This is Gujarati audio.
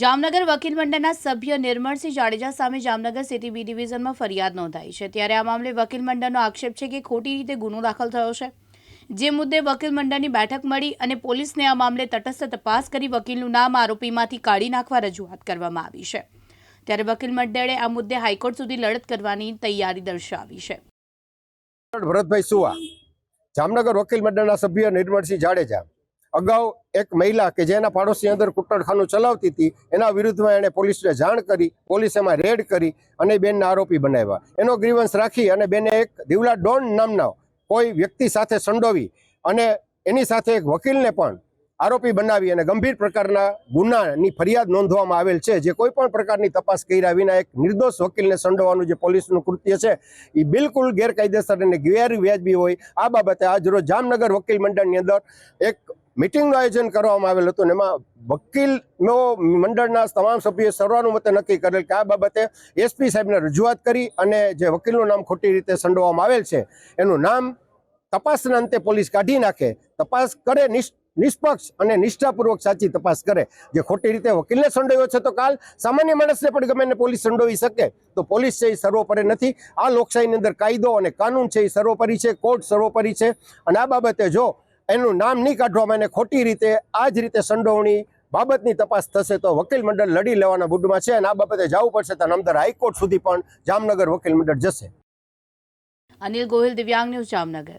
જામનગર વકીલ મંડળના સભ્ય નિર્મળસિંહ જાડેજા સામે જામનગર સિટી બી ડિવિઝનમાં ફરિયાદ નોંધાઈ છે. ત્યારે આ મામલે વકીલ મંડળનો આક્ષેપ છે કે ખોટી રીતે ગુનો દાખલ થયો છે. જે મુદ્દે વકીલ મંડળની બેઠક મળી અને પોલીસને આ મામલે તટસ્થ તપાસ કરી વકીલનું નામ આરોપીમાંથી કાઢી નાખવા રજૂઆત કરવામાં આવી છે. ત્યારે વકીલ મંડળે આ મુદ્દે હાઈકોર્ટ સુધી લડત કરવાની તૈયારી દર્શાવી છે. ભરતભાઈ સુવા, જામનગર વકીલ મંડળના સભ્ય નિર્મળસિંહ જાડેજા. અગાઉ એક મહિલા કે જેના પાડોશી અંદર કુટ્ટરખાનું ચલાવતી હતી, એના વિરુદ્ધમાં એણે પોલીસને જાણ કરી, પોલીસ એમાં રેડ કરી અને બેનને આરોપી બનાવ્યા. એનો ગ્રીવન્સ રાખી અને બેને એક દિવલા ડોન નામના કોઈ વ્યક્તિ સાથે સંડોવી અને એની સાથે એક વકીલને પણ આરોપી બનાવી અને ગંભીર પ્રકારના ગુનાની ફરિયાદ નોંધવામાં આવેલ છે. જે કોઈ પણ પ્રકારની તપાસ કર્યા વિના એક નિર્દોષ વકીલને સંડોવાનું જે પોલીસનું કૃત્ય છે એ બિલકુલ ગેરકાયદેસર અને ગેરવ્યાજબી હોય. આ બાબતે આજરોજ જામનગર વકીલ મંડળની અંદર એક મિટિંગનું આયોજન કરવામાં આવેલ હતું એમાં વકીલનો મંડળના તમામ સભ્યોએ સર્વાનુમતે નક્કી કરેલ કે આ બાબતે એસપી સાહેબને રજૂઆત કરી અને જે વકીલનું નામ ખોટી રીતે સંડોવામાં આવેલ છે, એનું નામ તપાસના અંતે પોલીસ કાઢી નાખે, તપાસ કરે, નિષ்- નિષ્પક્ષ અને નિષ્ઠાપૂર્વક સાચી તપાસ કરે. જે ખોટી રીતે વકીલને સંડોવ્યો છે તો કાલ સામાન્ય માણસને પણ ગમે એને પોલીસ સંડોવી શકે. તો પોલીસ છે એ સર્વોપરી નથી. આ લોકશાહીની અંદર કાયદો અને કાનૂન છે એ સર્વોપરી છે, કોર્ટ સર્વોપરી છે. અને આ બાબતે જો એનું નામ નહીં કાઢવામાં એને ખોટી રીતે, આ જ રીતે સંડોવણી બાબતની તપાસ થશે તો વકીલ મંડળ લડી લેવાના મૂડમાં છે અને આ બાબતે જવું પડશે તો નામદાર હાઈકોર્ટ સુધી પણ જામનગર વકીલ મંડળ જશે. અનિલ ગોહિલ, દિવ્યાંગ ન્યૂઝ જામનગર.